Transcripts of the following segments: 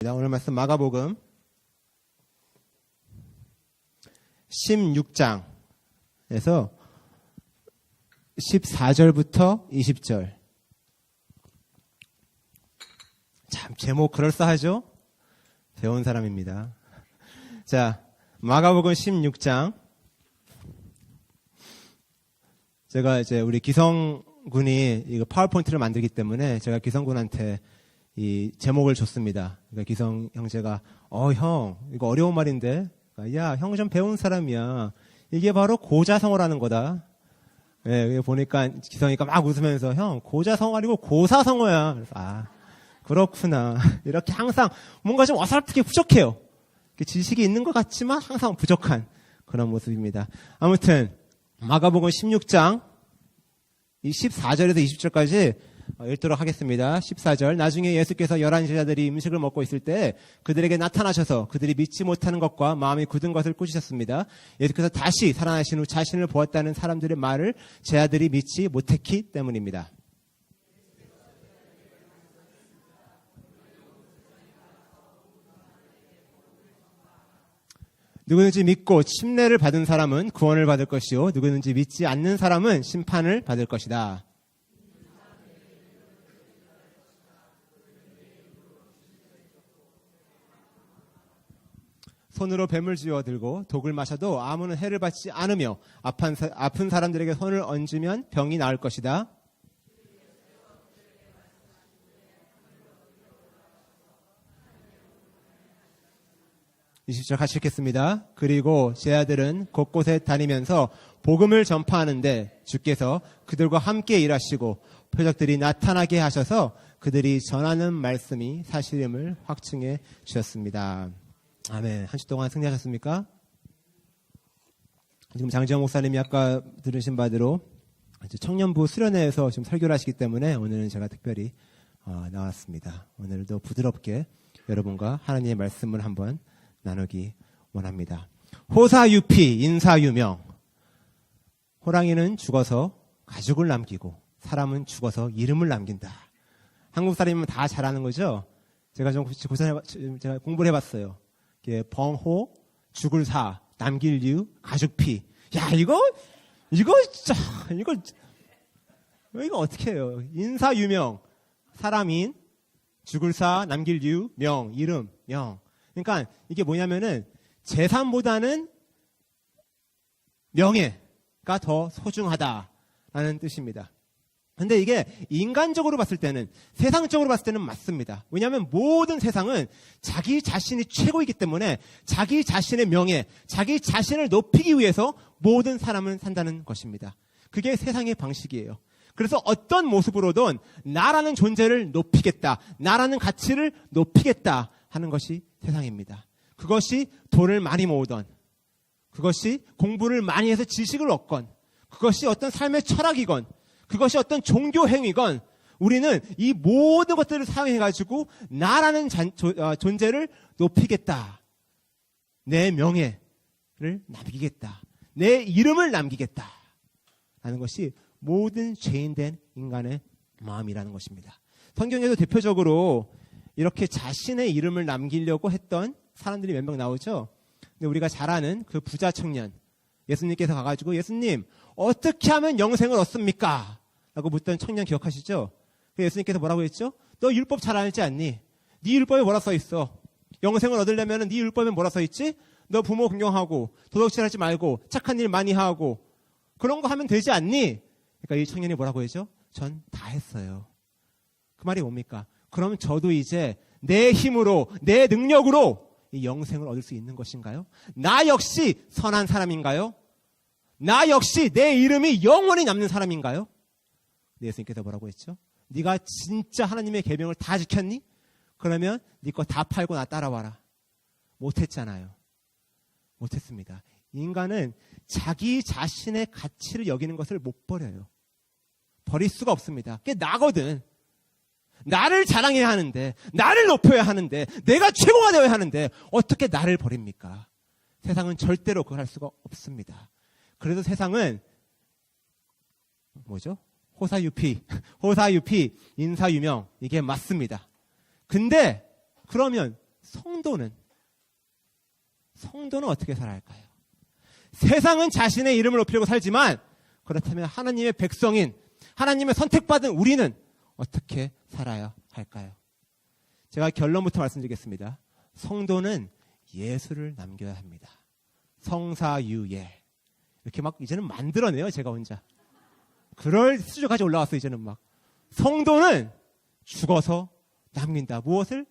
오늘 말씀 마가복음 16장에서 14절부터 20절. 참 제목 그럴싸하죠? 배운 사람입니다. 자, 마가복음 16장. 제가 이제 우리 기성군이 이거 파워포인트를 만들기 때문에 제가 기성군한테 이 제목을 줬습니다. 그러니까 기성 형제가 어 형 이거 어려운 말인데 야 형 좀 배운 사람이야. 이게 바로 고자성어라는 거다. 예, 보니까 기성이가 막 웃으면서 형 고자성어 아니고 고사성어야. 그래서 아 그렇구나. 이렇게 항상 뭔가 좀 어설프게 부족해요. 지식이 있는 것 같지만 항상 부족한 그런 모습입니다. 아무튼 마가복음 16장 이 14절에서 20절까지 읽도록 하겠습니다. 14절. 나중에 예수께서 열한 제자들이 음식을 먹고 있을 때 그들에게 나타나셔서 그들이 믿지 못하는 것과 마음이 굳은 것을 꾸짖으셨습니다. 예수께서 다시 살아나신 후 자신을 보았다는 사람들의 말을 제 아들이 믿지 못했기 때문입니다. 누구든지 믿고 침례를 받은 사람은 구원을 받을 것이요 누구든지 믿지 않는 사람은 심판을 받을 것이다. 손으로 뱀을 쥐어 들고 독을 마셔도 아무는 해를 받지 않으며 아픈, 아픈 사람들에게 손을 얹으면 병이 나을 것이다. 이십절 같이 읽겠습니다. 그리고 제 아들은 곳곳에 다니면서 복음을 전파하는데 주께서 그들과 함께 일하시고 표적들이 나타나게 하셔서 그들이 전하는 말씀이 사실임을 확증해 주셨습니다. 아멘. 한 주 동안 승리하셨습니까? 지금 장지영 목사님이 아까 들으신 바대로 청년부 수련회에서 지금 설교를 하시기 때문에 오늘은 제가 특별히 어, 나왔습니다. 오늘도 부드럽게 여러분과 하나님의 말씀을 한번 나누기 원합니다. 호사유피 인사유명. 호랑이는 죽어서 가죽을 남기고 사람은 죽어서 이름을 남긴다. 한국 사람이면 다 잘하는 거죠. 제가 좀 고생 제가 공부를 해봤어요. 벙호, 죽을 사, 남길 유, 가죽피. 야 이거 이거 진짜 이거 이거 어떻게 해요? 인사 유명 사람인 죽을 사, 남길 유, 명 이름 명. 그러니까 이게 뭐냐면은 재산보다는 명예가 더 소중하다라는 뜻입니다. 근데 이게 인간적으로 봤을 때는 세상적으로 봤을 때는 맞습니다. 왜냐하면 모든 세상은 자기 자신이 최고이기 때문에 자기 자신의 명예, 자기 자신을 높이기 위해서 모든 사람은 산다는 것입니다. 그게 세상의 방식이에요. 그래서 어떤 모습으로든 나라는 존재를 높이겠다, 나라는 가치를 높이겠다 하는 것이 세상입니다. 그것이 돈을 많이 모으던, 그것이 공부를 많이 해서 지식을 얻건, 그것이 어떤 삶의 철학이건, 그것이 어떤 종교 행위건 우리는 이 모든 것들을 사용해가지고 나라는 잔, 조, 어, 존재를 높이겠다. 내 명예를 남기겠다. 내 이름을 남기겠다. 라는 것이 모든 죄인된 인간의 마음이라는 것입니다. 성경에도 대표적으로 이렇게 자신의 이름을 남기려고 했던 사람들이 몇 명 나오죠. 근데 우리가 잘 아는 그 부자 청년 예수님께서 가가지고 예수님 어떻게 하면 영생을 얻습니까? 라고 묻던 청년 기억하시죠? 예수님께서 뭐라고 했죠? 너 율법 잘 알지 않니? 네 율법에 뭐라 써 있어? 영생을 얻으려면 네 율법에 뭐라 써 있지? 너 부모 공경하고 도덕질하지 말고 착한 일 많이 하고 그런 거 하면 되지 않니? 그러니까 이 청년이 뭐라고 했죠? 전 다 했어요. 그 말이 뭡니까? 그럼 저도 이제 내 힘으로 내 능력으로 이 영생을 얻을 수 있는 것인가요? 나 역시 선한 사람인가요? 나 역시 내 이름이 영원히 남는 사람인가요? 예수님께서 뭐라고 했죠? 네가 진짜 하나님의 계명을 다 지켰니? 그러면 네 거 다 팔고 나 따라와라. 못했잖아요. 못했습니다. 인간은 자기 자신의 가치를 여기는 것을 못 버려요. 버릴 수가 없습니다. 그게 나거든. 나를 자랑해야 하는데, 나를 높여야 하는데, 내가 최고가 되어야 하는데, 어떻게 나를 버립니까? 세상은 절대로 그걸 할 수가 없습니다. 그래서 세상은, 뭐죠? 호사유피, 호사유피, 인사유명, 이게 맞습니다. 근데, 그러면, 성도는 성도는 어떻게 살아야 할까요? 세상은 자신의 이름을 높이려고 살지만 그렇다면 하나님의 백성인 하나님의 선택받은 우리는 어떻게 살아야 할까요? 제가 결론부터 말씀드리겠습니다. 성도는 예수를 남겨야 합니다. 성사유예. 이렇게 막 이제는 만들어내요, 제가 혼자. 그럴 수준까지 올라왔어, 이제는 막. 성도는 죽어서 남긴다. 무엇을?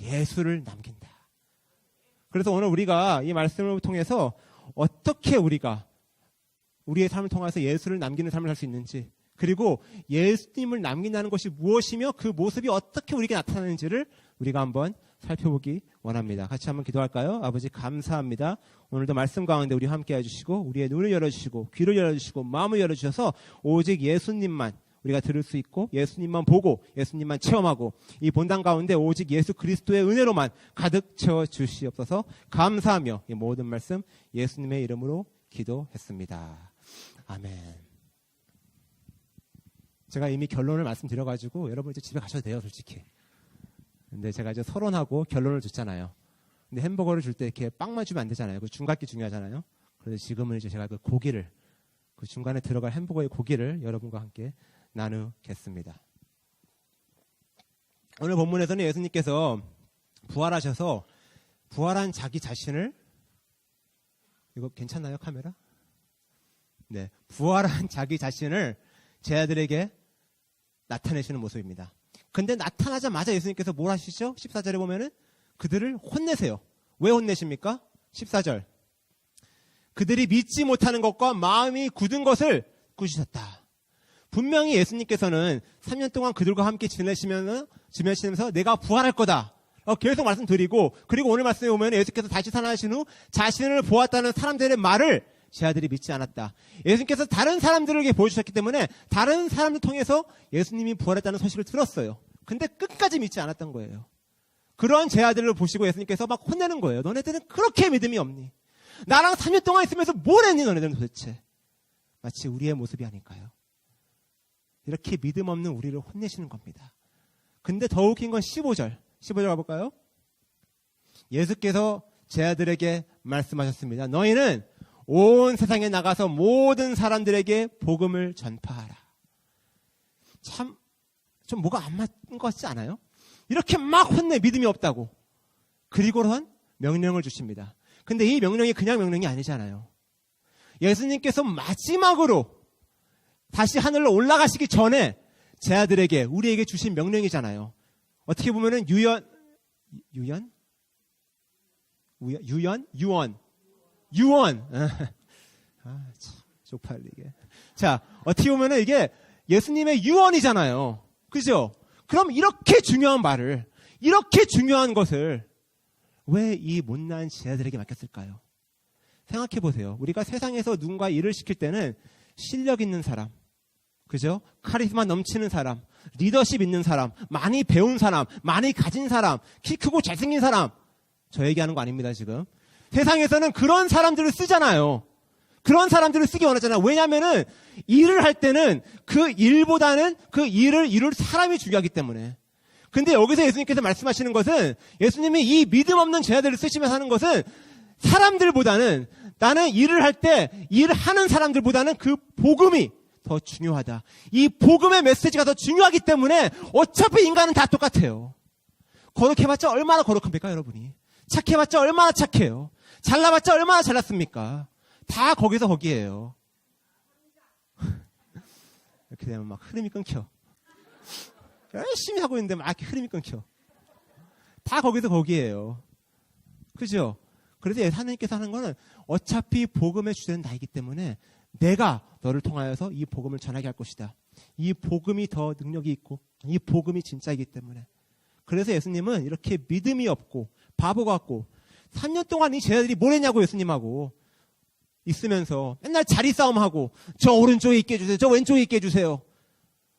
예수를 남긴다. 그래서 오늘 우리가 이 말씀을 통해서 어떻게 우리가 우리의 삶을 통해서 예수를 남기는 삶을 살 수 있는지 그리고 예수님을 남긴다는 것이 무엇이며 그 모습이 어떻게 우리에게 나타나는지를 우리가 한번 살펴보기 원합니다. 같이 한번 기도할까요? 아버지 감사합니다. 오늘도 말씀 가운데 우리 함께 해주시고 우리의 눈을 열어주시고 귀를 열어주시고 마음을 열어주셔서 오직 예수님만 우리가 들을 수 있고 예수님만 보고 예수님만 체험하고 이 본당 가운데 오직 예수 그리스도의 은혜로만 가득 채워 주시옵소서 감사하며 이 모든 말씀 예수님의 이름으로 기도했습니다. 아멘. 제가 이미 결론을 말씀드려가지고 여러분 이제 집에 가셔도 돼요, 솔직히. 근데 제가 이제 서론하고 결론을 줬잖아요. 근데 햄버거를 줄 때 이렇게 빵만 주면 안 되잖아요. 그 중간기 중요하잖아요. 그래서 지금은 이제 제가 그 고기를 그 중간에 들어갈 햄버거의 고기를 여러분과 함께 나누겠습니다. 오늘 본문에서는 예수님께서 부활하셔서 부활한 자기 자신을 이거 괜찮나요 카메라? 네, 부활한 자기 자신을 제 아들에게 나타내시는 모습입니다. 근데 나타나자마자 예수님께서 뭘 하시죠? 14절에 보면은 그들을 혼내세요. 왜 혼내십니까? 14절. 그들이 믿지 못하는 것과 마음이 굳은 것을 꾸짖었다. 분명히 예수님께서는 3년 동안 그들과 함께 지내시면서, 지내시면서 내가 부활할 거다. 어, 계속 말씀드리고, 그리고 오늘 말씀에 보면 예수께서 다시 살아나신 후 자신을 보았다는 사람들의 말을 제 아들이 믿지 않았다. 예수님께서 다른 사람들에게 보여주셨기 때문에 다른 사람들 통해서 예수님이 부활했다는 소식을 들었어요. 근데 끝까지 믿지 않았던 거예요. 그런 제 아들을 보시고 예수님께서 막 혼내는 거예요. 너네들은 그렇게 믿음이 없니? 나랑 3년 동안 있으면서 뭘 했니 너네들은 도대체? 마치 우리의 모습이 아닐까요? 이렇게 믿음 없는 우리를 혼내시는 겁니다. 근데 더 웃긴 건 15절. 15절 가볼까요? 예수께서 제 아들에게 말씀하셨습니다. 너희는 온 세상에 나가서 모든 사람들에게 복음을 전파하라. 참, 좀 뭐가 안 맞는 것 같지 않아요? 이렇게 막 혼내 믿음이 없다고. 그리고는 명령을 주십니다. 근데 이 명령이 그냥 명령이 아니잖아요. 예수님께서 마지막으로 다시 하늘로 올라가시기 전에 제 아들에게 우리에게 주신 명령이잖아요. 어떻게 보면은 유연 유연 유연 유언 유언. 아, 참, 쪽팔리게. 자, 어떻게 보면은 이게 예수님의 유언이잖아요. 그죠? 그럼 이렇게 중요한 말을, 이렇게 중요한 것을 왜 이 못난 지혜들에게 맡겼을까요? 생각해 보세요. 우리가 세상에서 누군가 일을 시킬 때는 실력 있는 사람, 그죠? 카리스마 넘치는 사람, 리더십 있는 사람, 많이 배운 사람, 많이 가진 사람, 키 크고 잘생긴 사람, 저 얘기하는 거 아닙니다, 지금. 세상에서는 그런 사람들을 쓰잖아요. 그런 사람들을 쓰기 원하잖아요. 왜냐면은 일을 할 때는 그 일보다는 그 일을 이룰 사람이 중요하기 때문에. 근데 여기서 예수님께서 말씀하시는 것은 예수님이 이 믿음 없는 제자들을 쓰시면서 하는 것은 사람들보다는 나는 일을 할 때 일을 하는 사람들보다는 그 복음이 더 중요하다. 이 복음의 메시지가 더 중요하기 때문에 어차피 인간은 다 똑같아요. 거룩해봤자 얼마나 거룩합니까, 여러분이? 착해봤자 얼마나 착해요. 잘나봤자 얼마나 잘났습니까? 다 거기서 거기에요. 이렇게 되면 막 흐름이 끊겨. 열심히 하고 있는데 막 이렇게 흐름이 끊겨. 다 거기서 거기에요. 그죠? 그래서 하나님께서 하는 거는 어차피 복음의 주제는 나이기 때문에 내가 너를 통하여서 이 복음을 전하게 할 것이다. 이 복음이 더 능력이 있고 이 복음이 진짜이기 때문에. 그래서 예수님은 이렇게 믿음이 없고 바보 같고 3년 동안 이 제자들이 뭘 했냐고 예수님하고 있으면서 맨날 자리 싸움하고 저 오른쪽에 있게 해주세요. 저 왼쪽에 있게 해주세요.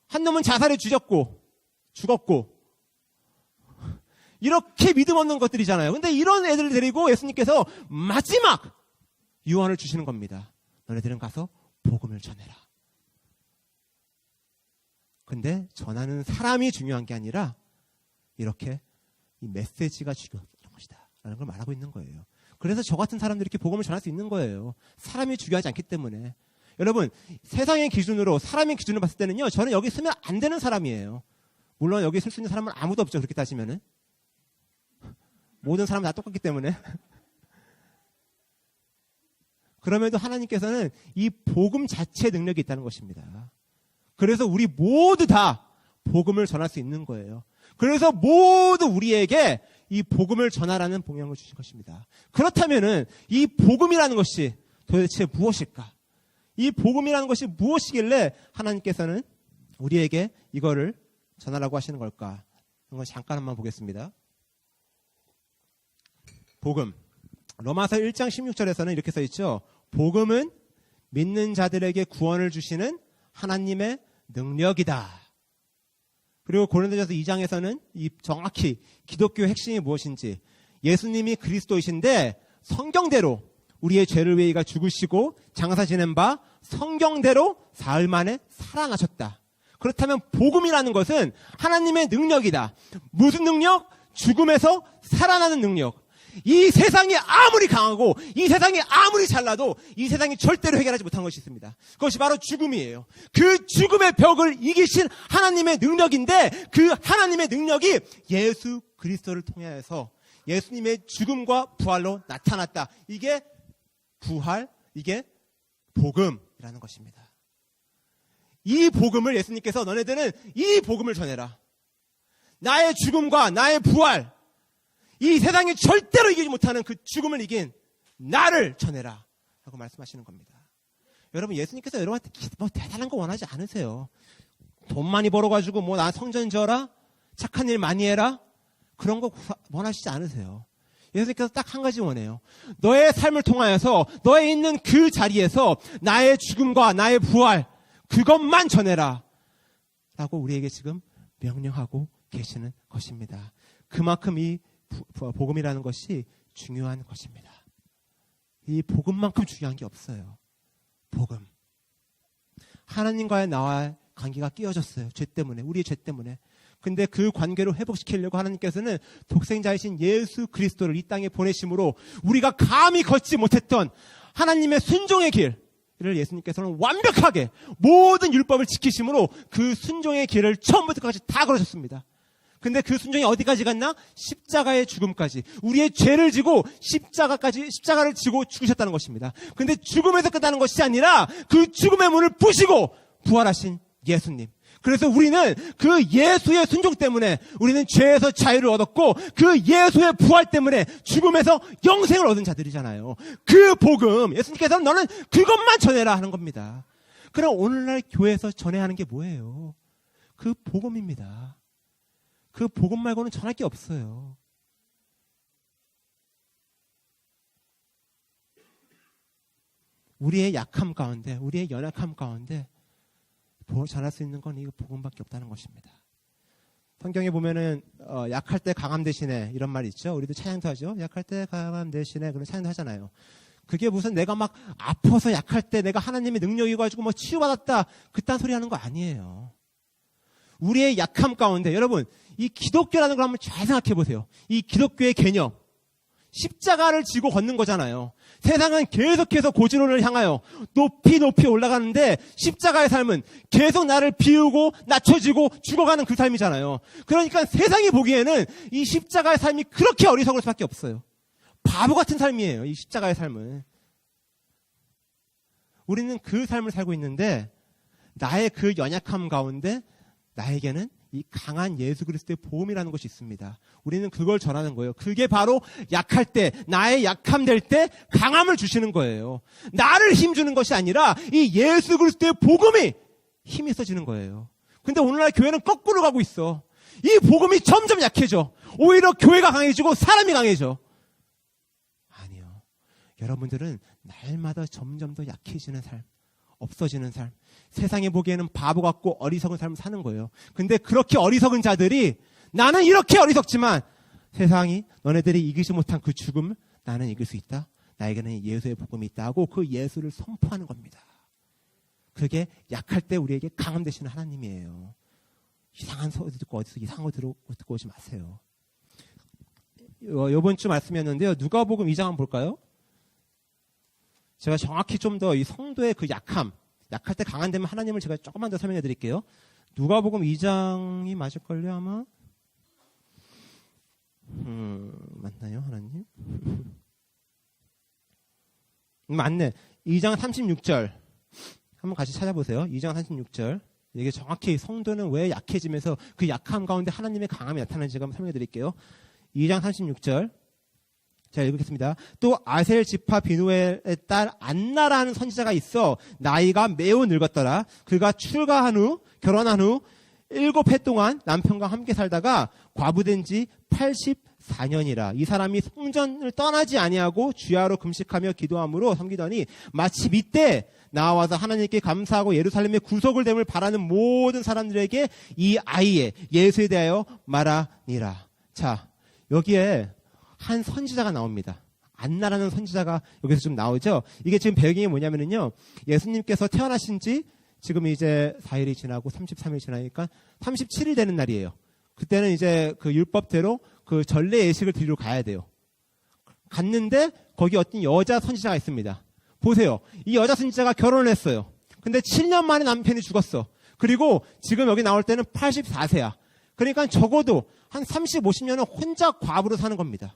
한 놈은 자살에 죽였고 죽었고 이렇게 믿음 없는 것들이잖아요. 근데 이런 애들을 데리고 예수님께서 마지막 유언을 주시는 겁니다. 너네들은 가서 복음을 전해라. 근데 전하는 사람이 중요한 게 아니라 이렇게 이 메시지가 것이다. 라는 걸 말하고 있는 거예요. 그래서 저 같은 사람들이 이렇게 복음을 전할 수 있는 거예요. 사람이 중요하지 않기 때문에. 여러분, 세상의 기준으로, 사람의 기준으로 봤을 때는요, 저는 여기 쓰면 안 되는 사람이에요. 물론 여기 쓸 수 있는 사람은 아무도 없죠. 그렇게 따지면은. 모든 사람은 다 똑같기 때문에. 그럼에도 하나님께서는 이 복음 자체의 능력이 있다는 것입니다. 그래서 우리 모두 다 복음을 전할 수 있는 거예요. 그래서 모두 우리에게 이 복음을 전하라는 봉양을 주신 것입니다. 그렇다면은 이 복음이라는 것이 도대체 무엇일까? 이 복음이라는 것이 무엇이길래 하나님께서는 우리에게 이거를 전하라고 하시는 걸까? 이걸 잠깐 한번 보겠습니다. 복음. 로마서 1장 16절에서는 이렇게 써 있죠. 복음은 믿는 자들에게 구원을 주시는 하나님의 능력이다. 그리고 고린도전서 2장에서는 이 정확히 기독교의 핵심이 무엇인지 예수님이 그리스도이신데 성경대로 우리의 죄를 위해 가 죽으시고 장사 지낸 바 성경대로 사흘 만에 살아나셨다. 그렇다면 복음이라는 것은 하나님의 능력이다. 무슨 능력? 죽음에서 살아나는 능력. 이 세상이 아무리 강하고 이 세상이 아무리 잘나도 이 세상이 절대로 해결하지 못한 것이 있습니다. 그것이 바로 죽음이에요. 그 죽음의 벽을 이기신 하나님의 능력인데 그 하나님의 능력이 예수 그리스도를 통해서 예수님의 죽음과 부활로 나타났다. 이게 부활, 이게 복음이라는 것입니다. 이 복음을 예수님께서 너네들은 이 복음을 전해라. 나의 죽음과 나의 부활, 이 세상이 절대로 이기지 못하는 그 죽음을 이긴 나를 전해라. 라고 말씀하시는 겁니다. 여러분, 예수님께서 여러분한테 뭐 대단한 거 원하지 않으세요. 돈 많이 벌어가지고 뭐 나 성전 지어라? 착한 일 많이 해라? 그런 거 원하시지 않으세요. 예수님께서 딱 한 가지 원해요. 너의 삶을 통하여서 너의 있는 그 자리에서 나의 죽음과 나의 부활, 그것만 전해라. 라고 우리에게 지금 명령하고 계시는 것입니다. 그만큼 이 복음이라는 것이 중요한 것입니다. 이 복음만큼 중요한 게 없어요. 복음. 하나님과의 나와의 관계가 끼어졌어요. 죄 때문에, 우리의 죄 때문에. 근데 그 관계를 회복시키려고 하나님께서는 독생자이신 예수 그리스도를 이 땅에 보내심으로 우리가 감히 걷지 못했던 하나님의 순종의 길, 을 예수님께서는 완벽하게 모든 율법을 지키심으로 그 순종의 길을 처음부터 까지 다 걸으셨습니다. 근데 그 순종이 어디까지 갔나? 십자가의 죽음까지. 우리의 죄를 지고 십자가까지, 십자가를 지고 죽으셨다는 것입니다. 근데 죽음에서 끝나는 것이 아니라 그 죽음의 문을 부시고 부활하신 예수님. 그래서 우리는 그 예수의 순종 때문에 우리는 죄에서 자유를 얻었고 그 예수의 부활 때문에 죽음에서 영생을 얻은 자들이잖아요. 그 복음, 예수님께서는 너는 그것만 전해라 하는 겁니다. 그럼 오늘날 교회에서 전해야 하는 게 뭐예요? 그 복음입니다. 그 복음 말고는 전할 게 없어요. 우리의 약함 가운데, 우리의 연약함 가운데 전할 수 있는 건 이 복음밖에 없다는 것입니다. 성경에 보면은 어, 약할 때 강함 대신에 이런 말이 있죠. 우리도 찬양도 하죠. 약할 때 강함 대신에 그런 찬양도 하잖아요. 그게 무슨 내가 막 아파서 약할 때 내가 하나님의 능력이 가지고 뭐 치유받았다 그딴 소리 하는 거 아니에요. 우리의 약함 가운데 여러분 이 기독교라는 걸 한번 잘 생각해 보세요. 이 기독교의 개념. 십자가를 지고 걷는 거잖아요. 세상은 계속해서 고지론을 향하여 높이 높이 올라가는데 십자가의 삶은 계속 나를 비우고 낮춰지고 죽어가는 그 삶이잖아요. 그러니까 세상이 보기에는 이 십자가의 삶이 그렇게 어리석을 수밖에 없어요. 바보 같은 삶이에요. 이 십자가의 삶은. 우리는 그 삶을 살고 있는데 나의 그 연약함 가운데 나에게는 이 강한 예수 그리스도의 보험이라는 것이 있습니다. 우리는 그걸 전하는 거예요. 그게 바로 약할 때, 나의 약함 될 때 강함을 주시는 거예요. 나를 힘 주는 것이 아니라 이 예수 그리스도의 복음이 힘이 있어지는 거예요. 근데 오늘날 교회는 거꾸로 가고 있어. 이 복음이 점점 약해져. 오히려 교회가 강해지고 사람이 강해져. 아니요. 여러분들은 날마다 점점 더 약해지는 삶, 없어지는 삶, 세상에 보기에는 바보 같고 어리석은 삶을 사는 거예요. 근데 그렇게 어리석은 자들이 나는 이렇게 어리석지만 세상이 너네들이 이기지 못한 그 죽음을 나는 이길 수 있다. 나에게는 예수의 복음이 있다 하고 그 예수를 선포하는 겁니다. 그게 약할 때 우리에게 강함 되시는 하나님이에요. 이상한 소리 듣고 어디서 이상한 거 듣고 오지 마세요. 어, 요번 주 말씀이었는데요. 누가복음 2장 한번 볼까요? 제가 정확히 좀 더 이 성도의 그 약함, 약할 때 강한 데면 하나님을 제가 조금만 더 설명해 드릴게요. 누가복음 2장이 맞을걸요, 아마? 음, 맞나요, 하나님? 음, 맞네. 2장 36절. 한번 같이 찾아보세요. 2장 36절. 이게 정확히 성도는 왜 약해지면서 그 약함 가운데 하나님의 강함이 나타나는지 한번 설명해 드릴게요. 2장 36절. 자, 읽겠습니다. 또 아셀 지파 비누엘의 딸 안나라는 선지자가 있어 나이가 매우 늙었더라. 그가 출가한 후 결혼한 후 일곱 해 동안 남편과 함께 살다가 과부된 지 84년이라. 이 사람이 성전을 떠나지 아니하고 주야로 금식하며 기도함으로 섬기더니 마치 밑때 나와서 하나님께 감사하고 예루살렘의 구속을 됨을 바라는 모든 사람들에게 이 아이의 예수에 대하여 말하니라. 자, 여기에 한 선지자가 나옵니다. 안나라는 선지자가 여기서 좀 나오죠. 이게 지금 배경이 뭐냐면요. 예수님께서 태어나신 지 지금 이제 4일이 지나고 33일 지나니까 37일 되는 날이에요. 그때는 이제 그 율법대로 그 전례 예식을 드리러 가야 돼요. 갔는데 거기 어떤 여자 선지자가 있습니다. 보세요. 이 여자 선지자가 결혼을 했어요. 근데 7년 만에 남편이 죽었어. 그리고 지금 여기 나올 때는 84세야. 그러니까 적어도 한 30, 50년은 혼자 과부로 사는 겁니다.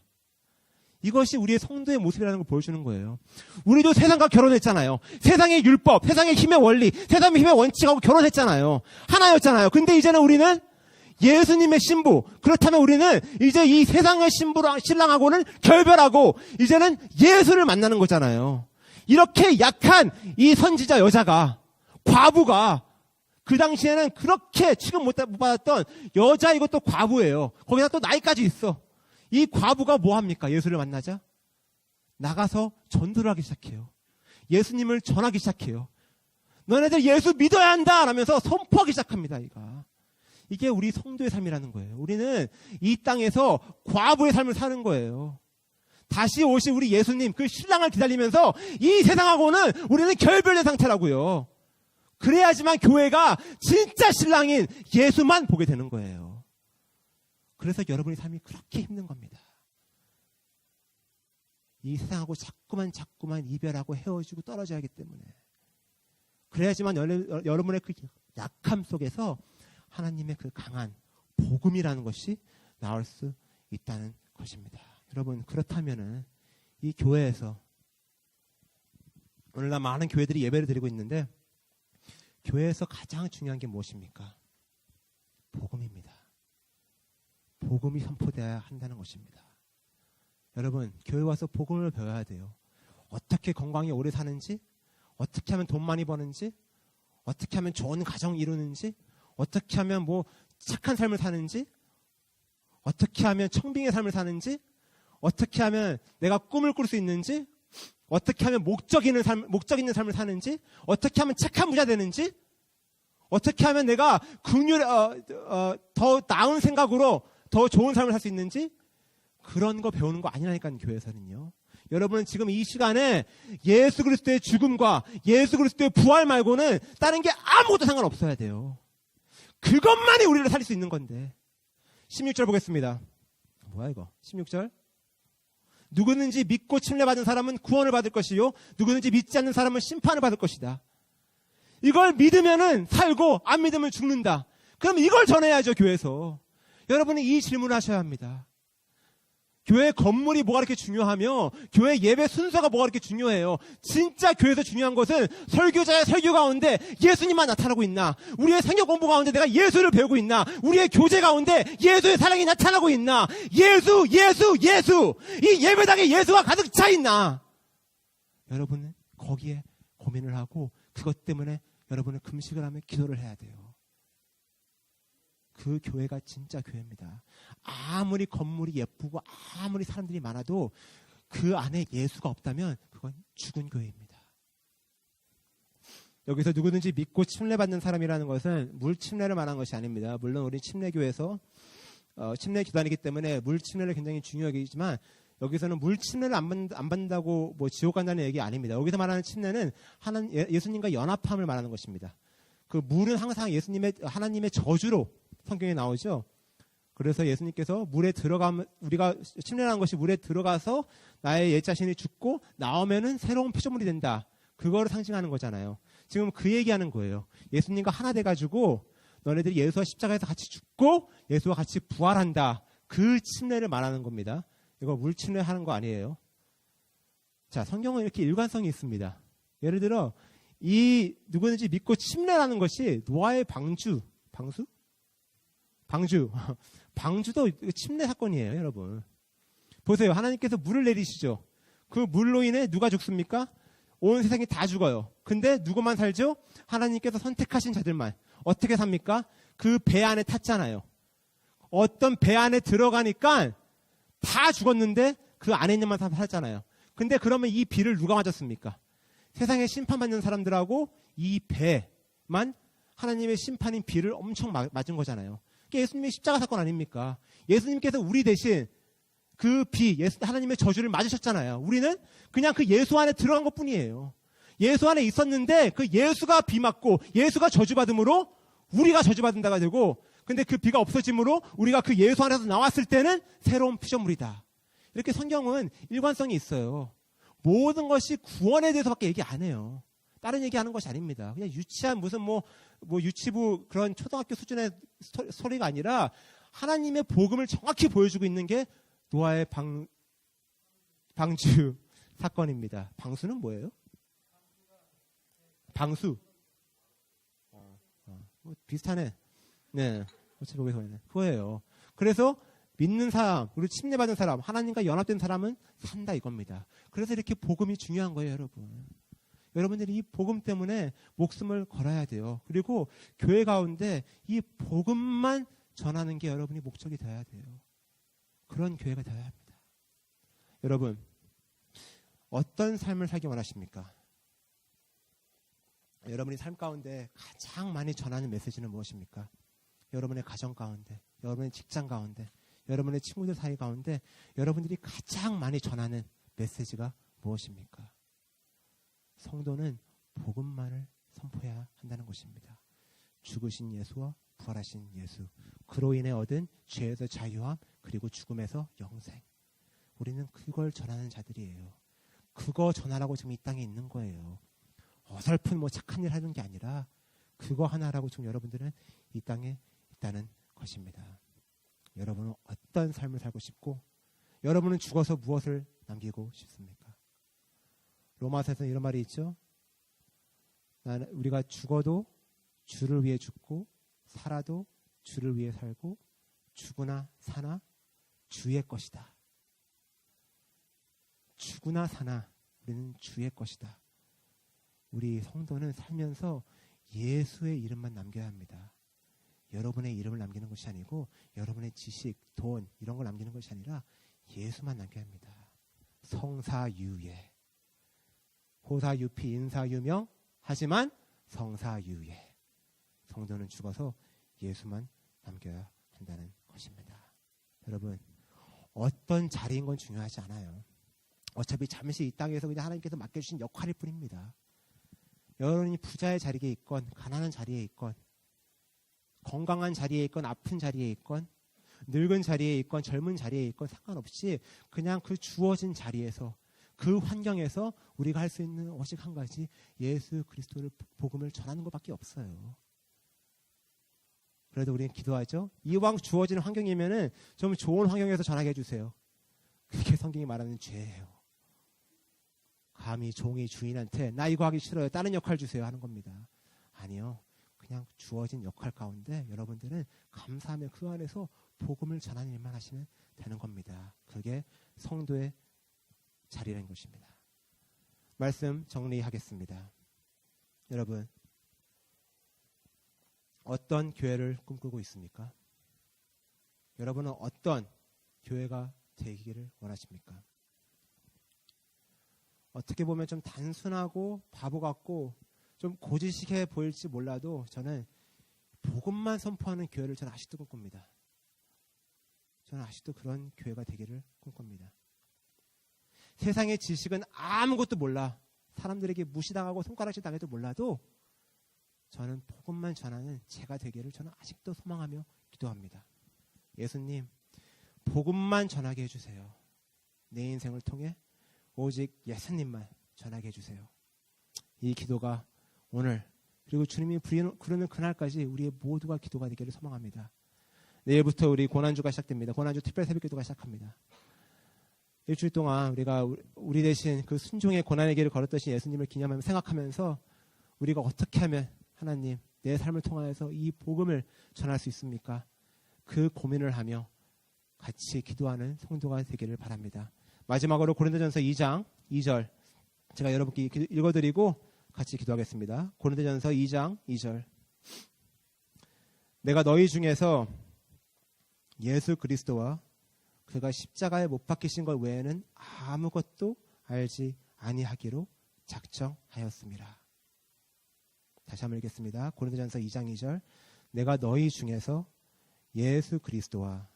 이것이 우리의 성도의 모습이라는 걸 보여주는 거예요. 우리도 세상과 결혼했잖아요. 세상의 율법, 세상의 힘의 원리, 세상의 힘의 원칙하고 결혼했잖아요. 하나였잖아요. 근데 이제는 우리는 예수님의 신부. 그렇다면 우리는 이제 이 세상의 신부랑 신랑하고는 결별하고 이제는 예수를 만나는 거잖아요. 이렇게 약한 이 선지자 여자가 과부가 그 당시에는 그렇게 취급 못 받았던 여자 이것도 과부예요. 거기다 또 나이까지 있어. 이 과부가 뭐 합니까? 예수를 만나자? 나가서 전도를 하기 시작해요. 예수님을 전하기 시작해요. 너네들 예수 믿어야 한다! 라면서 선포하기 시작합니다, 이가. 이게 우리 성도의 삶이라는 거예요. 우리는 이 땅에서 과부의 삶을 사는 거예요. 다시 오실 우리 예수님, 그 신랑을 기다리면서 이 세상하고는 우리는 결별된 상태라고요. 그래야지만 교회가 진짜 신랑인 예수만 보게 되는 거예요. 그래서 여러분의 삶이 그렇게 힘든 겁니다. 이 세상하고 자꾸만 자꾸만 이별하고 헤어지고 떨어져야 하기 때문에. 그래야지만 여러분의 그 약함 속에서 하나님의 그 강한 복음이라는 것이 나올 수 있다는 것입니다. 여러분, 그렇다면은 이 교회에서 오늘날 많은 교회들이 예배를 드리고 있는데 교회에서 가장 중요한 게 무엇입니까? 복음입니다. 복음이 선포되어야 한다는 것입니다. 여러분, 교회 와서 복음을 배워야 돼요. 어떻게 건강히 오래 사는지, 어떻게 하면 돈 많이 버는지, 어떻게 하면 좋은 가정 이루는지, 어떻게 하면 뭐 착한 삶을 사는지, 어떻게 하면 청빙의 삶을 사는지, 어떻게 하면 내가 꿈을 꿀 수 있는지, 어떻게 하면 목적 있는 삶, 목적 있는 삶을 사는지, 어떻게 하면 착한 부자 되는지, 어떻게 하면 내가 긍휼, 어, 어, 더 나은 생각으로 더 좋은 삶을 살 수 있는지, 그런 거 배우는 거 아니라니까요, 교회에서는요. 여러분은 지금 이 시간에 예수 그리스도의 죽음과 예수 그리스도의 부활 말고는 다른 게 아무것도 상관없어야 돼요. 그것만이 우리를 살릴 수 있는 건데. 16절 보겠습니다. 뭐야 이거? 16절. 누구든지 믿고 침례받은 사람은 구원을 받을 것이요. 누구든지 믿지 않는 사람은 심판을 받을 것이다. 이걸 믿으면은 살고 안 믿으면 죽는다. 그럼 이걸 전해야죠, 교회에서. 여러분이 이 질문을 하셔야 합니다. 교회 건물이 뭐가 이렇게 중요하며 교회 예배 순서가 뭐가 이렇게 중요해요. 진짜 교회에서 중요한 것은 설교자의 설교 가운데 예수님만 나타나고 있나? 우리의 생각 공부 가운데 내가 예수를 배우고 있나? 우리의 교제 가운데 예수의 사랑이 나타나고 있나? 예수, 예수, 예수! 이 예배당에 예수가 가득 차 있나? 여러분은 거기에 고민을 하고 그것 때문에 여러분은 금식을 하며 기도를 해야 돼요. 그 교회가 진짜 교회입니다. 아무리 건물이 예쁘고 아무리 사람들이 많아도 그 안에 예수가 없다면 그건 죽은 교회입니다. 여기서 누구든지 믿고 침례받는 사람이라는 것은 물 침례를 말한 것이 아닙니다. 물론 우리 침례교에서 어, 침례 기단이기 때문에 물 침례를 굉장히 중요하겠지만 여기서는 물 침례를 안, 받, 안 받는다고 뭐 지옥 간다는 얘기 아닙니다. 여기서 말하는 침례는 하나 예, 예수님과 연합함을 말하는 것입니다. 그 물은 항상 예수님의 하나님의 저주로 성경에 나오죠. 그래서 예수님께서 물에 들어가면 우리가 침례라는 것이 물에 들어가서 나의 옛 자신이 죽고 나오면은 새로운 피조물이 된다. 그거를 상징하는 거잖아요. 지금 그 얘기하는 거예요. 예수님과 하나 돼 가지고 너네들이 예수와 십자가에서 같이 죽고 예수와 같이 부활한다. 그 침례를 말하는 겁니다. 이거 물 침례하는 거 아니에요. 자, 성경은 이렇게 일관성이 있습니다. 예를 들어 이 누구든지 믿고 침례라는 것이 노아의 방주, 방수? 방주. 방주도 침례 사건이에요, 여러분. 보세요. 하나님께서 물을 내리시죠. 그 물로 인해 누가 죽습니까? 온 세상이 다 죽어요. 근데 누구만 살죠? 하나님께서 선택하신 자들만. 어떻게 삽니까? 그 배 안에 탔잖아요. 어떤 배 안에 들어가니까 다 죽었는데 그 안에 있는 만 살았잖아요. 근데 그러면 이 비를 누가 맞았습니까? 세상에 심판받는 사람들하고 이 배만 하나님의 심판인 비를 엄청 맞은 거잖아요. 예수님의 십자가 사건 아닙니까? 예수님께서 우리 대신 그 비, 하나님의 저주를 맞으셨잖아요. 우리는 그냥 그 예수 안에 들어간 것 뿐이에요. 예수 안에 있었는데 그 예수가 비 맞고 예수가 저주받음으로 우리가 저주받은다가 되고 근데 그 비가 없어짐으로 우리가 그 예수 안에서 나왔을 때는 새로운 피조물이다. 이렇게 성경은 일관성이 있어요. 모든 것이 구원에 대해서밖에 얘기 안 해요. 다른 얘기하는 것이 아닙니다. 그냥 유치한 무슨 뭐, 뭐 유치부 그런 초등학교 수준의 소리가 아니라 하나님의 복음을 정확히 보여주고 있는 게 노아의 방, 방주 사건입니다. 방수는 뭐예요? 방수. 뭐 비슷하네. 네. 어차피 거기서 후예요. 그래서 믿는 사람, 그리고 침례받은 사람, 하나님과 연합된 사람은 산다 이겁니다. 그래서 이렇게 복음이 중요한 거예요, 여러분. 여러분들이 이 복음 때문에 목숨을 걸어야 돼요. 그리고 교회 가운데 이 복음만 전하는 게 여러분이 목적이 되어야 돼요. 그런 교회가 되어야 합니다. 여러분, 어떤 삶을 살기 원하십니까? 여러분이 삶 가운데 가장 많이 전하는 메시지는 무엇입니까? 여러분의 가정 가운데, 여러분의 직장 가운데, 여러분의 친구들 사이 가운데 여러분들이 가장 많이 전하는 메시지가 무엇입니까? 성도는 복음만을 선포해야 한다는 것입니다. 죽으신 예수와 부활하신 예수, 그로 인해 얻은 죄에서 자유함, 그리고 죽음에서 영생. 우리는 그걸 전하는 자들이에요. 그거 전하라고 지금 이 땅에 있는 거예요. 어설픈 뭐 착한 일 하는 게 아니라 그거 하나라고 지금 여러분들은 이 땅에 있다는 것입니다. 여러분은 어떤 삶을 살고 싶고 여러분은 죽어서 무엇을 남기고 싶습니까? 로마서에서는 이런 말이 있죠. 나는 우리가 죽어도 주를 위해 죽고 살아도 주를 위해 살고 죽으나 사나 주의 것이다. 죽으나 사나 우리는 주의 것이다. 우리 성도는 살면서 예수의 이름만 남겨야 합니다. 여러분의 이름을 남기는 것이 아니고 여러분의 지식, 돈 이런 걸 남기는 것이 아니라 예수만 남겨야 합니다. 성사유예. 호사유피 인사유명 하지만 성사유예. 성도는 죽어서 예수만 남겨야 한다는 것입니다. 여러분 어떤 자리인 건 중요하지 않아요. 어차피 잠시 이 땅에서 그냥 하나님께서 맡겨주신 역할일 뿐입니다. 여러분이 부자의 자리에 있건 가난한 자리에 있건 건강한 자리에 있건 아픈 자리에 있건 늙은 자리에 있건 젊은 자리에 있건 상관없이 그냥 그 주어진 자리에서 그 환경에서 우리가 할 수 있는 오직 한 가지 예수 그리스도를 복음을 전하는 것밖에 없어요. 그래도 우리는 기도하죠. 이왕 주어지는 환경이면은 좀 좋은 환경에서 전하게 해주세요. 그게 성경이 말하는 죄예요. 감히 종이 주인한테 나 이거 하기 싫어요. 다른 역할 주세요 하는 겁니다. 아니요. 그냥 주어진 역할 가운데 여러분들은 감사하며 그 안에서 복음을 전하는 일만 하시면 되는 겁니다. 그게 성도의 자리라는 것입니다. 말씀 정리하겠습니다. 여러분, 어떤 교회를 꿈꾸고 있습니까? 여러분은 어떤 교회가 되기를 원하십니까? 어떻게 보면 좀 단순하고 바보 같고 좀 고지식해 보일지 몰라도 저는 복음만 선포하는 교회를 저는 아직도 꿈꿉니다. 저는 아직도 그런 교회가 되기를 꿈꿉니다. 세상의 지식은 아무것도 몰라. 사람들에게 무시당하고 손가락질 당해도 몰라도 저는 복음만 전하는 제가 되기를 저는 아직도 소망하며 기도합니다. 예수님, 복음만 전하게 해주세요. 내 인생을 통해 오직 예수님만 전하게 해주세요. 이 기도가 오늘 그리고 주님이 부르는 그날까지 우리의 모두가 기도가 되기를 소망합니다. 내일부터 우리 고난주가 시작됩니다. 고난주 특별 새벽 기도가 시작합니다. 일주일 동안 우리가 우리 대신 그 순종의 고난의 길을 걸었듯이 예수님을 기념하며 생각하면서 우리가 어떻게 하면 하나님 내 삶을 통하여서 이 복음을 전할 수 있습니까? 그 고민을 하며 같이 기도하는 성도가 되기를 바랍니다. 마지막으로 고린도전서 2장 2절 제가 여러분께 읽어드리고 같이 기도하겠습니다. 고린도전서 2장 2절 내가 너희 중에서 예수 그리스도와 그가 십자가에 못 박히신 것 외에는 아무것도 알지 아니하기로 작정하였습니다. 다시 한번 읽겠습니다. 고린도전서 2장 2절 내가 너희 중에서 예수 그리스도와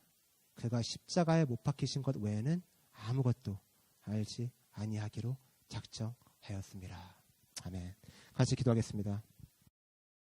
그가 십자가에 못 박히신 것 외에는 아무것도 알지 아니하기로 작정하였습니다. 아멘. 같이 기도하겠습니다.